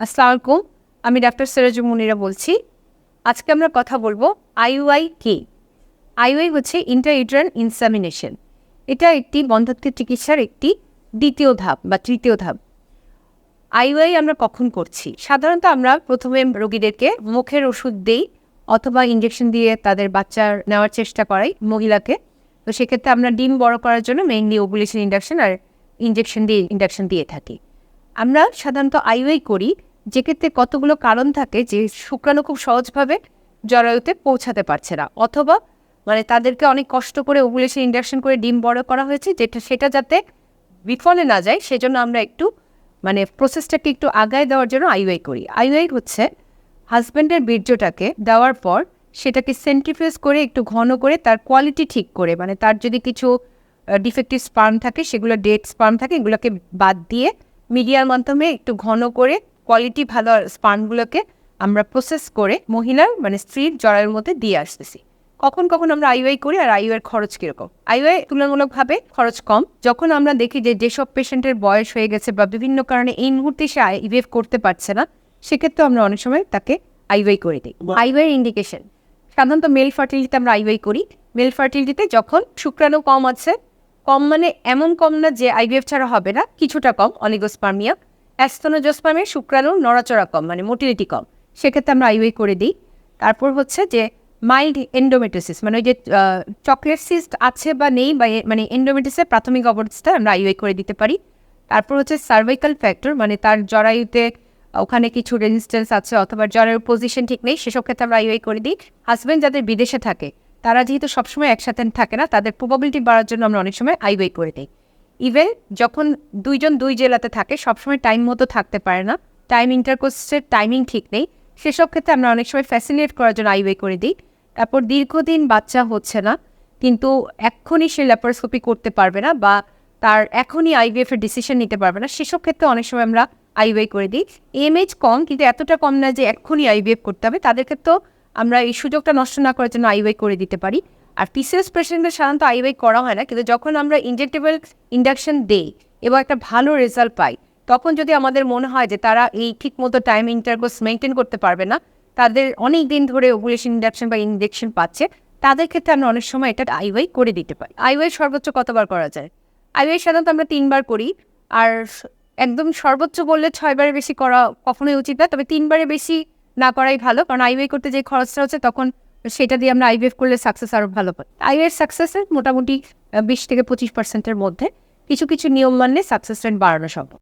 আসসালামু আলাইকুম, আমি ডাক্তার সিরাজু মুনিরা বলছি। আজকে আমরা কথা বলব আইউআই কি? আইউআই হচ্ছে ইন্টারইউট্রান ইনসামিনেশন এটা একটি বন্ধাত্বের চিকিৎসার একটি দ্বিতীয় ধাপ বা তৃতীয় ধাপ। আইউআই আমরা কখন করছি? সাধারণত আমরা প্রথমে রোগীদেরকে মুখের ওষুধ দেই অথবা ইঞ্জেকশন দিয়ে তাদের বাচ্চার নেওয়ার চেষ্টা করাই মহিলাকে। তো সেক্ষেত্রে আমরা ডিম বড় করার জন্য মেইনলি ওভুলেশন ইন্ডাকশন আর ইঞ্জেকশন দিয়ে ইন্ডাকশন দিয়ে থাকি। আমরা সাধারণত আইওআই করি যেক্ষেত্রে কতগুলো কারণ থাকে যে শুক্রাণু খুব সহজভাবে জরায়ুতে পৌঁছাতে পারছে না। অথবা মানে তাদেরকে অনেক কষ্ট করে ওভুলেশন ইন্ডাকশন করে ডিম বড় করা হয়েছে, যেটা, সেটা যাতে বিফলে না যায়, সেজন্য আমরা একটু মানে প্রসেসটাকে একটু আগায় দেওয়ার জন্য আইওআই করি। আইওআই হচ্ছে হাজব্যান্ডের বীর্যটাকে দেওয়ার পর সেটাকে সেন্ট্রিফিউজ করে একটু ঘন করে তার কোয়ালিটি ঠিক করে মানে তার যদি কিছু ডিফেক্টিভ স্পার্ম থাকে, সেগুলো ডেড স্পার্ম থাকে, এগুলোকে বাদ দিয়ে মিডিয়ার মাধ্যমে একটু ঘন করে কোয়ালিটি ভালো স্পার্মগুলোকে আমরা প্রসেস করে মহিলার মানে স্ত্রীর জরায়ের মধ্যে দিয়ে আসতেছি। কখন কখন আমরা আইওআই করি আর আইওআই খরচ কীরকম? আইওআই তুলনামূলকভাবে খরচ কম। যখন আমরা দেখি যে যেসব পেশেন্টের বয়স হয়ে গেছে বা বিভিন্ন কারণে এই মুহূর্তে সে আইভিএফ করতে পারছে না সেক্ষেত্রে আমরা অনেক সময় তাকে আইওআই করে দিই। আইওআই ইন্ডিকেশন সাধারণত মেল ফার্টিলিটিতে আমরা আইওআই করি। মেল ফার্টিলিটিতে যখন শুক্রাণু কম আছে কম মানে এমন কম না যে আইভিএফ ছাড়া হবে না কিছুটা কম অলিগোস্পার্মিয়া অ্যাস্তনোজোস্পার্মের শুক্রাণু নড়াচড়া কম মানে মোটিলিটি কম। সেক্ষেত্রে আমরা আইওআই করে দিই। তারপর হচ্ছে যে মাইল্ড এন্ডোমেটোসিস মানে ওই যে চকলেট সিস্ট আছে বা নেই বা মানে এন্ডোমেটোসিসের প্রাথমিক অবস্থা আমরা আইওআই করে দিতে পারি। তারপর হচ্ছে সার্ভাইকাল ফ্যাক্টর মানে তার জরায়ুতে ওখানে কিছু রেজিস্ট্যান্স আছে অথবা জরায়ুর পজিশন ঠিক নেই, সেসব ক্ষেত্রে আমরা আইওআই করে দিই। হাজব্যান্ড যাদের বিদেশে থাকে, তারা যেহেতু সবসময় একসাথে থাকে না, তাদের প্রবাবিলিটি বাড়ার জন্য আমরা অনেক সময় আইওআই করে দিই। ইভেন যখন দুইজন দুই জেলাতে থাকে, সবসময় টাইম মতো থাকতে পারে না। টাইম ইন্টারকোর্সের টাইমিং ঠিক নেই। সেসব ক্ষেত্রে আমরা অনেক সময় ফ্যাসিলিটেট করার জন্য আইওয়াই করে দিই। তারপর দীর্ঘদিন বাচ্চা হচ্ছে না, কিন্তু এক্ষুনি সে ল্যাপারোস্কোপি করতে পারবে না বা তার এখনই আইভিএফ এর ডিসিশন নিতে পারবে না। সেসব ক্ষেত্রে অনেক সময় আমরা আইওয়াই করে দিই। এমএইচ কম, কিন্তু এতটা কম না যে এক্ষুনি আইভিএফ করতে হবে। তাদের ক্ষেত্রেও আমরা এই সুযোগটা নষ্ট না করার জন্য আইওয়াই করে দিতে পারি। আর পিসিএস পেশেন্টদের সাধারণত আইওয়াই করা হয় না, কিন্তু যখন আমরা ইনজেক্টেবল ইন্ডাকশন দেই এবং একটা ভালো রেজাল্ট পাই, তখন যদি আমাদের মনে হয় যে তারা এই ঠিক মতো টাইম ইন্টারকোর্স মেনটেন করতে পারবে না, তাদের অনেক দিন ধরে ওভুলেশন ইন্ডাকশন বা ইনজেকশন পাচ্ছে, তাদের ক্ষেত্রে আমরা অনেক সময় এটা আইওয়াই করে দিতে পারি। আইওয়াই সর্বোচ্চ কতবার করা যায়? আইওয়াই সাধারণত আমরা তিনবার করি, আর একদম সর্বোচ্চ বললে ছয়বারের বেশি করা কখনোই উচিত না, তবে তিনবারের বেশি না করাই ভালো, কারণ আইওয়াই করতে যে খরচটা হচ্ছে তখন সেটা দিয়ে আমরা আইভিএফ করলে সাকসেস আরও ভালো পাই আইভিএফ সাকসেসের মোটামুটি বিশ থেকে পঁচিশ পার্সেন্টের মধ্যে কিছু কিছু নিয়ম মানলে সাকসেস রেট বাড়ানো সম্ভব।